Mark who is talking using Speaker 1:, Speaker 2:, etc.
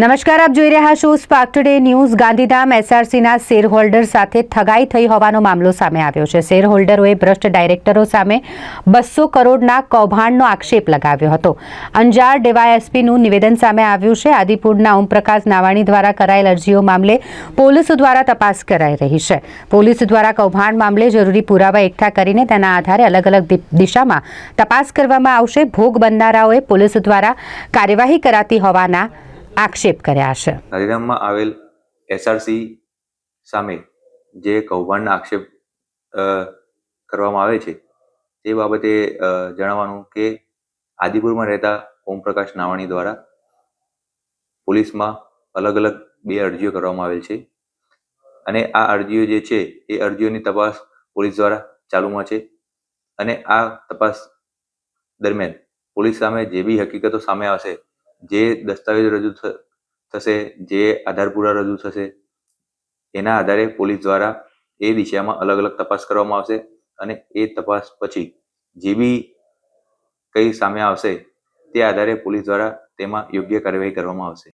Speaker 1: નમસ્કાર, આપ જોઈ રહ્યા છો સ્પાર્ક ટુડે ન્યૂઝ ગાંધીધામ એસઆરસીના શેર હોલ્ડર સાથે ઠગાઈ થઈ હોવાનો મામલો સામે આવ્યો છે. શેર હોલ્ડરોએ ભ્રષ્ટ ડાયરેક્ટરો સામે બસો કરોડના કૌભાંડનો આક્ષેપ લગાવ્યો હતો. અંજાર ડીવાયએસપીનું નિવેદન સામે આવ્યું છે. આદિપુરના ઓમપ્રકાશ નાવાણી દ્વારા કરાયેલ અરજીઓ મામલે પોલીસ દ્વારા તપાસ કરાઈ રહી છે. પોલીસ દ્વારા કૌભાંડ મામલે જરૂરી પુરાવા એકઠા કરીને તેના આધારે અલગ અલગ દિશામાં તપાસ કરવામાં આવશે. ભોગ બનનારાઓએ પોલીસ દ્વારા કાર્યવાહી કરાતી હોવાના આક્ષેપ કર્યા છે.
Speaker 2: ગાંધીધામમાં આવેલ એસઆરસી સામે જે કૌભાંડના આક્ષેપ કરવામાં આવે છે, તે બાબતે જણાવવાનું કે આદિપુરમાં રહેતા ઓમપ્રકાશ નાવાણી દ્વારા પોલીસમાં અલગ અલગ બે અરજીઓ કરવામાં આવેલ છે. અને આ અરજીઓ જે છે, એ અરજીઓની તપાસ પોલીસ દ્વારા ચાલુમાં છે. અને આ તપાસ દરમિયાન પોલીસ સામે જે બી હકીકતો સામે આવશે જે દસ્તાવેજ રજૂ થશે, જે આધાર પુરા રજૂ થશે, એના આધારે પોલીસ દ્વારા એ દિશામાં અલગ અલગ તપાસ કરવામાં આવશે અને એ તપાસ પછી જે બી કંઈ સામે આવશે, તે આધારે પોલીસ દ્વારા તેમાં યોગ્ય કાર્યવાહી કરવામાં આવશે.